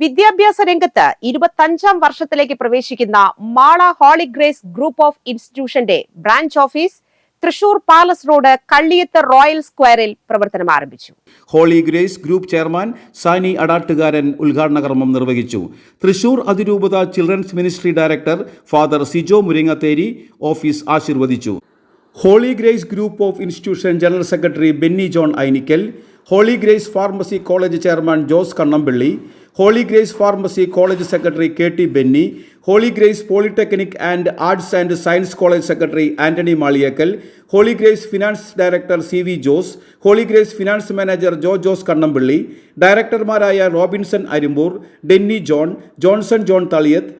വിദ്യാഭ്യാസ രംഗത്ത് ഇരുപത്തഞ്ചാം വർഷത്തിലേക്ക് പ്രവേശിക്കുന്ന Mala Holy Grace group of ഇൻസ്റ്റിറ്റ്യൂഷന്റെ branch office Thrissur palace road Kalliyath royal സ്ക്വയറിൽ പ്രവർത്തനം ആരംഭിച്ചു. Holy Grace group chairman Sani Adattukaran ഉദ്ഘാടന കർമ്മം നിർവഹിച്ചു. തൃശൂർ അതിരൂപത children's ministry director father Sijo Muringathery office ആശീർവദിച്ചു. Holy grace group of institution general secretary Benny John Ainikkal holy grace pharmacy college chairman Jose Kannampilly holy grace pharmacy college secretary K T Benny holy grace polytechnic and arts and science college secretary Antony Maliyekkal Holy Grace finance director C V Jose Holy Grace finance manager Jo Jose Kannampally ഡയറക്ടർമാരായ Robinson Arimpur Denny John Johnson John Thaliyath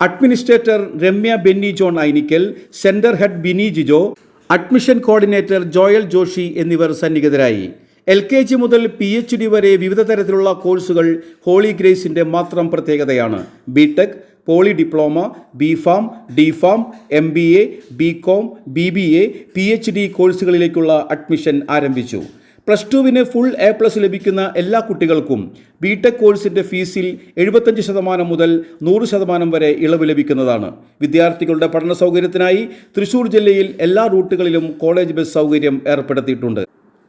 administrator Ramya Benny John Ainikkal centre head Bini Jijo admission coordinator Joel Joshi എന്നിവർ സന്നിഹിതരായി. L K G മുതൽ P H D വരെ വിവിധ തരത്തിലുള്ള കോഴ്സുകൾ holy ഗ്രേസിന്റെ മാത്രം പ്രത്യേകതയാണ്. B Tech poly diploma B Pharm D Pharm M B A B Com B B A P H D കോഴ്സുകളിലേക്കുള്ള admission ആരംഭിച്ചു. പ്ലസ് ടുവിന് ഫുൾ എ പ്ലസ് ലഭിക്കുന്ന എല്ലാ കുട്ടികൾക്കും ബി ടെക് കോഴ്സിന്റെ ഫീസിൽ എഴുപത്തഞ്ച് ശതമാനം മുതൽ നൂറ് ശതമാനം വരെ ഇളവ് ലഭിക്കുന്നതാണ്. വിദ്യാർത്ഥികളുടെ പഠന സൗകര്യത്തിനായി തൃശൂർ ജില്ലയിൽ എല്ലാ റൂട്ടുകളിലും കോളേജ് ബസ് സൗകര്യം ഏർപ്പെടുത്തിയിട്ടുണ്ട്.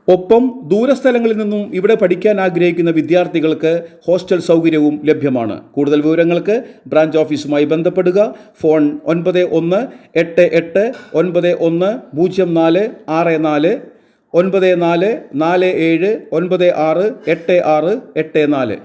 ഒപ്പം ദൂരസ്ഥലങ്ങളിൽ നിന്നും ഇവിടെ പഠിക്കാൻ ആഗ്രഹിക്കുന്ന വിദ്യാർത്ഥികൾക്ക് ഹോസ്റ്റൽ സൗകര്യവും ലഭ്യമാണ്. കൂടുതൽ വിവരങ്ങൾക്ക് ബ്രാഞ്ച് ഓഫീസുമായി ബന്ധപ്പെടുക. ഫോൺ ഒൻപത് ഒന്ന് എട്ട് എട്ട് ഒൻപത് ഒന്ന് പൂജ്യം നാല് ആറ് നാല് ഒൻപത് നാല് നാല് ഏഴ് ഒൻപത് ആറ് എട്ട് ആറ് എട്ട് നാല്.